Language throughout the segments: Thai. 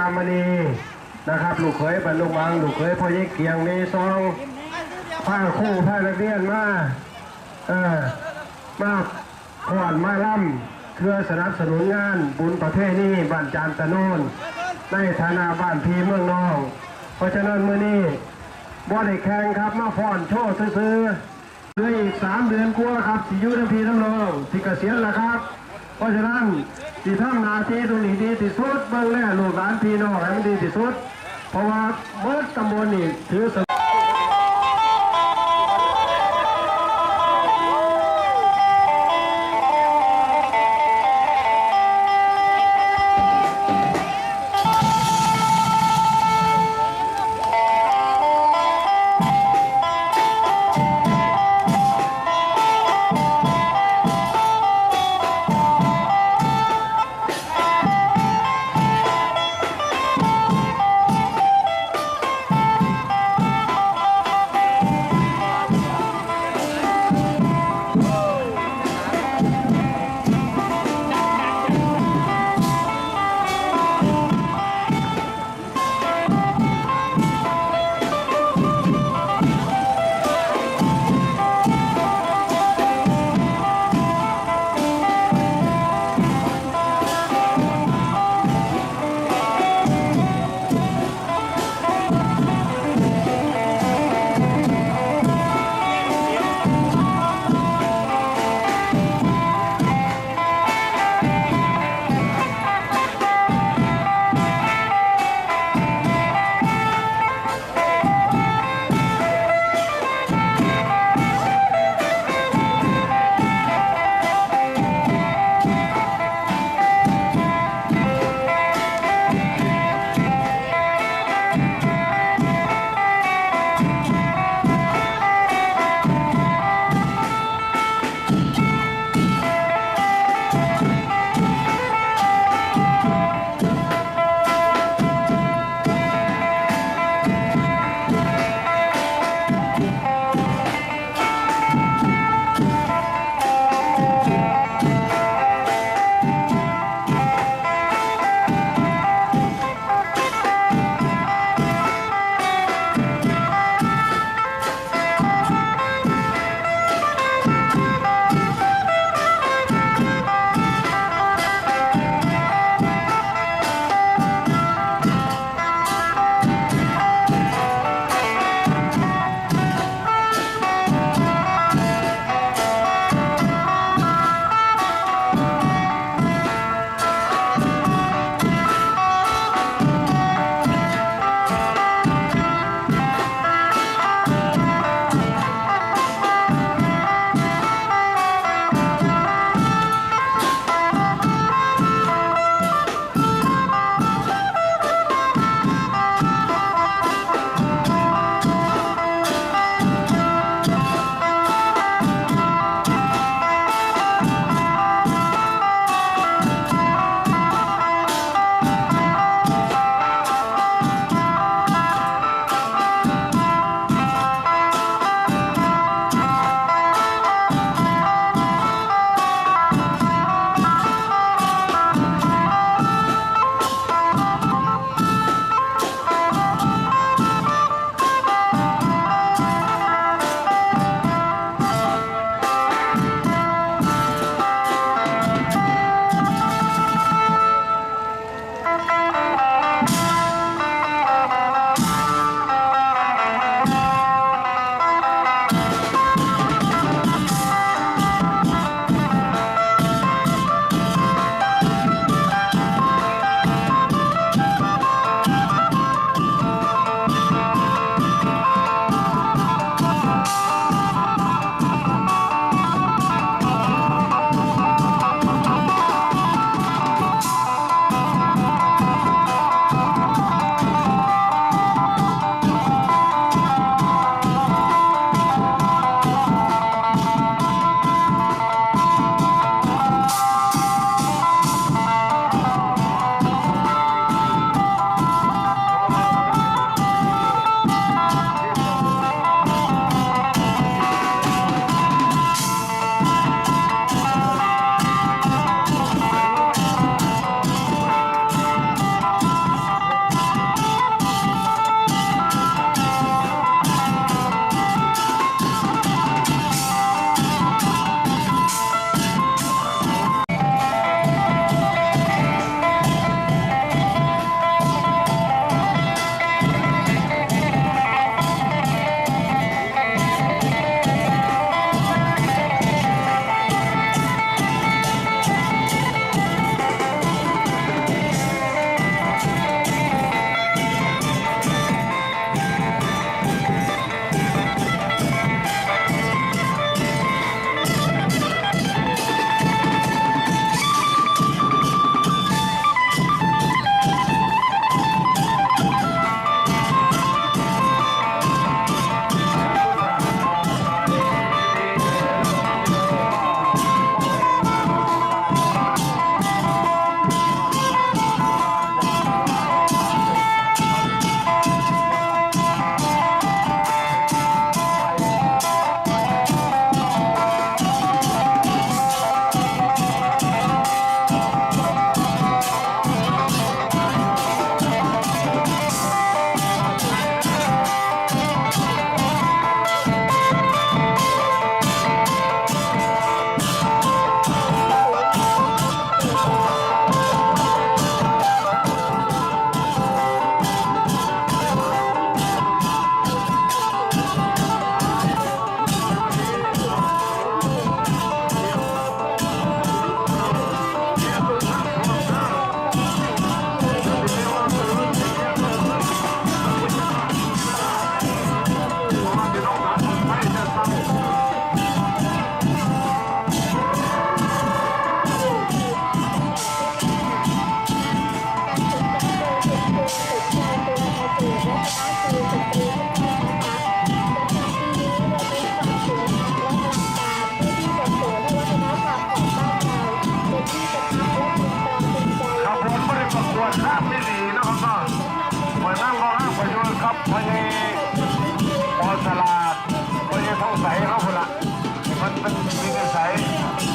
นามณีนะครับลูกเคยบรรลุวังลูกเคยพ่อยิ่เกียงมีซองผ้าคู่ผ้านักเรียนมาเออมาขอนมาล่ำเพื่อสนับสนุนงานบุญประเภทนี้บ้านจานตะโนนในฐานะบ้านพีเมืองนอง เพราะฉะนั้นมื้อนี้บ่ได้แข่งครับมาฟ้อนโชว์ซื้อๆเหลืออีกสามเดือนกว่าครับสิยุน้ำพีน้ำนองสิเกษียณแล้วครับ เพราะฉะนั้น ที่ทำนาทีตรงนี้ดีที่สุดเบื้องแรกลูกหลานพี่น้องให้มันดีที่สุด เพราะว่าเมื่อตำบลนี่ถือ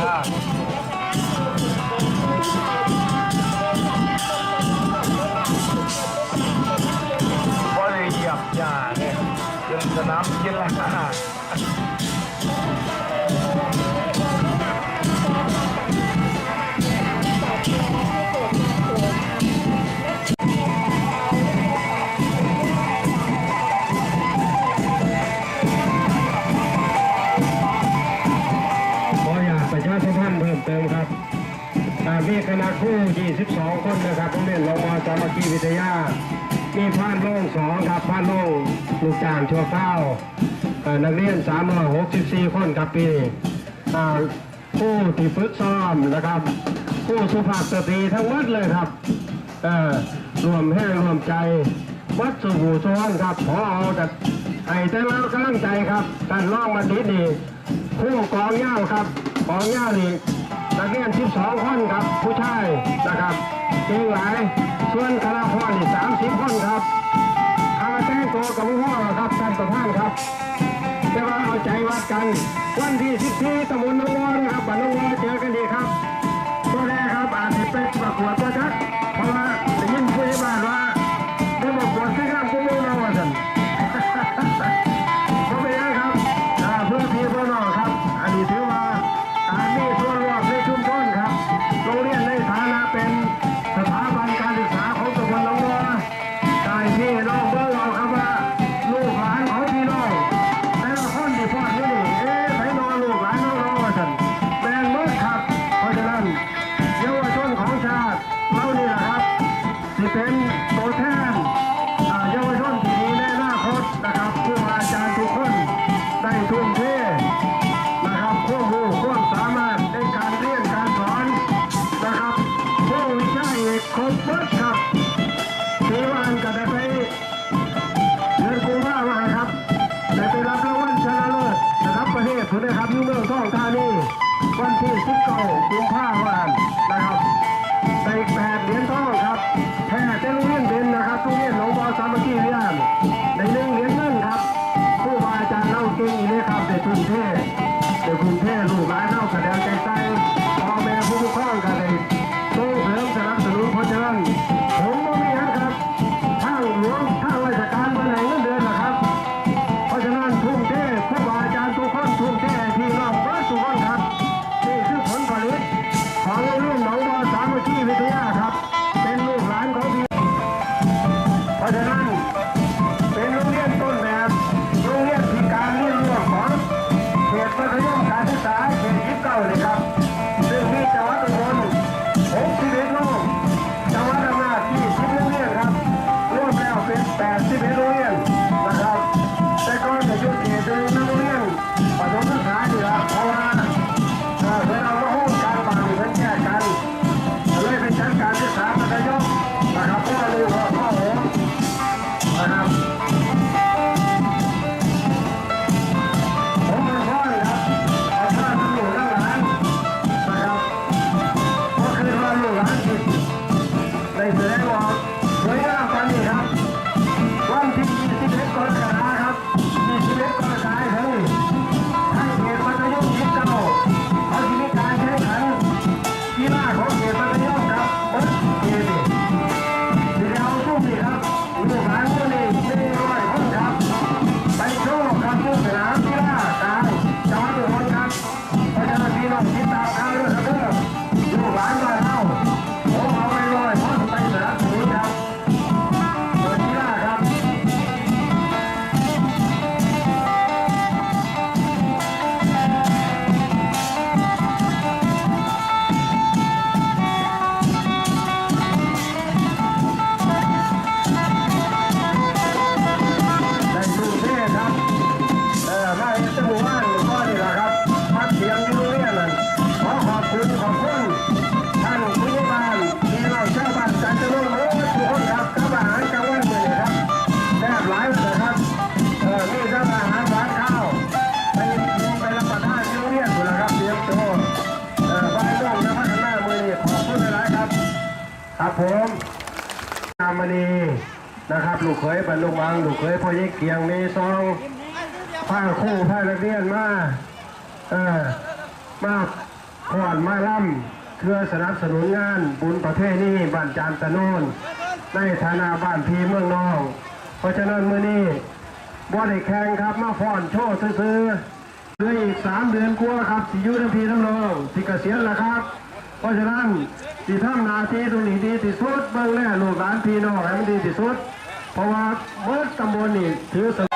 아. ผู้ 22 คนนะครับผู้เล่นลงมาสามัคคีวิทยา มีพานโล่งสองครับพานโล่งลูกจ่างชัวเก้านักเรียน364 คนครับปีผู้ที่ฝึกซ้อมนะครับ ผู้สุภาพสตรีทั้งวัดเลยครับรวมแห่งรวมใจวัดสุบูร้อนครับขอเอาแต่ไอ้แต่เรากำลังใจครับการล่องมาดีดีผู้กองเย้าครับกองเย้านี่ ตะเรียน12คนครับ ผู้ชายนะครับเก่งหลายส่วนคณะพ่อนี่30คนครับคาแต่งตัวกับพ่อครับท่านประธานครับแต่ว่าเอาใจวัดกัน วันที่14ตำบลนวนครับบ้านนวเจอกันดีครับตัวแรกครับอาจจะเป็นประกวดนะครับเพราะว่า Bhutan. เดี๋ยวกรุงเทพลูกหลานเท่าแสดงใจใต้ามณีนะครับลูกเขยบรรลุมังลูกเขยพ่อเยกเกียงมีซองผ้าคู่ผ้านักเรียนมาเออมาขอนมาล่ำเพื่อสนับสนุนงานบุญประเภทนี้บ้านจานตะโนนในฐานะบ้านพีเมืองนอง เพราะฉะนั้นมื้อนี้บ่ได้แข่งครับมาฟ้อนโชว์ซื้อเหลืออีกสามเดือนกว่าครับสิยุทั้งพีทั้งนองสิเกษียณแล้วครับ เพราะฉะนั้น สิทำนาทีตรงนี้ดีที่สุดเบื้องแรกลูกหลานพี่น้องให้มันดีที่สุด เพราะว่าเมื่อตำบลนี่ถือส